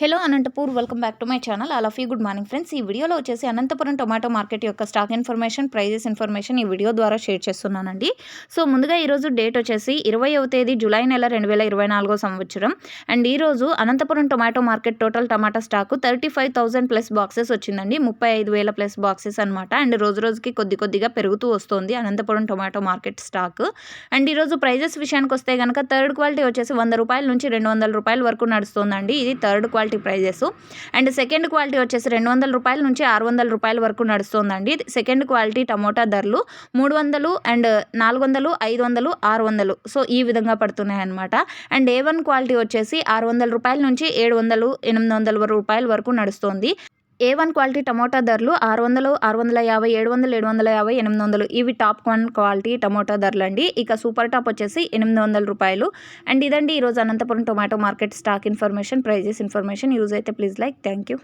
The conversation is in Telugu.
Hello Anantapur welcome back to my channel. All of you good morning friends. ఈ వీడియోలో వచ్చేసి అనంతపురం టొమాటో మార్కెట్ యొక్క స్టాక్ ఇన్ఫర్మేషన్ ప్రైజెస్ ఇన్ఫర్మేషన్ ఈ వీడియో ద్వారా షేర్ చేస్తున్నానండి. సో ముందుగా ఈరోజు డేట్ వచ్చేసి ఇరవైవ తేదీ జూలై నెల రెండు వేల ఇరవై నాలుగో సంవత్సరం. అండ్ ఈరోజు Anantapuram tomato market total tomato stock thirty five thousand plus boxes వచ్చిందండి. ముప్పై ఐదు వేల ప్లస్ బాక్సెస్ అనమాట అండ్ రోజు రోజుకి కొద్ది కొద్దిగా పెరుగుతూ వస్తుంది Anantapuram tomato market stock. And ఈరోజు ప్రైజెస్ విషయానికి వస్తే కనుక థర్డ్ క్వాలిటీ వచ్చేసి వంద రూపాయల నుంచి రెండు వందల రూపాయల వరకు నడుస్తుందండి. ఇది third quality quality prices. And second quality వచ్చేసి రెండు వందల రూపాయల నుంచి ఆరు వందల రూపాయల వరకు నడుస్తుందండి. సెకండ్ క్వాలిటీ టమోటా ధరలు మూడు వందలు అండ్ నాలుగు వందలు ఐదు వందలు ఆరు వందలు. సో ఈ విధంగా పడుతున్నాయి అనమాట అండ్ ఏ వన్ క్వాలిటీ వచ్చేసి ఆరు వందల రూపాయల నుంచి ఏడు వందలు ఎనిమిది వందల రూపాయల వరకు నడుస్తుంది. ఏ వన్ క్వాలిటీ టమోటా ధరలు ఆరు వందలు ఆరు వందల యాభై ఏడు వందలు ఏడు వందల యాభై ఎనిమిది వందలు. ఇవి టాప్ వన్ క్వాలిటీ టమోటా ధరలు అండి ఇక సూపర్ టాప్ వచ్చేసి ఎనిమిది వందల రూపాయలు. అండ్ ఇదండి ఈరోజు Anantapuram tomato market stock information prices information. Use అయితే ప్లీజ్ లైక్ థ్యాంక్ యూ.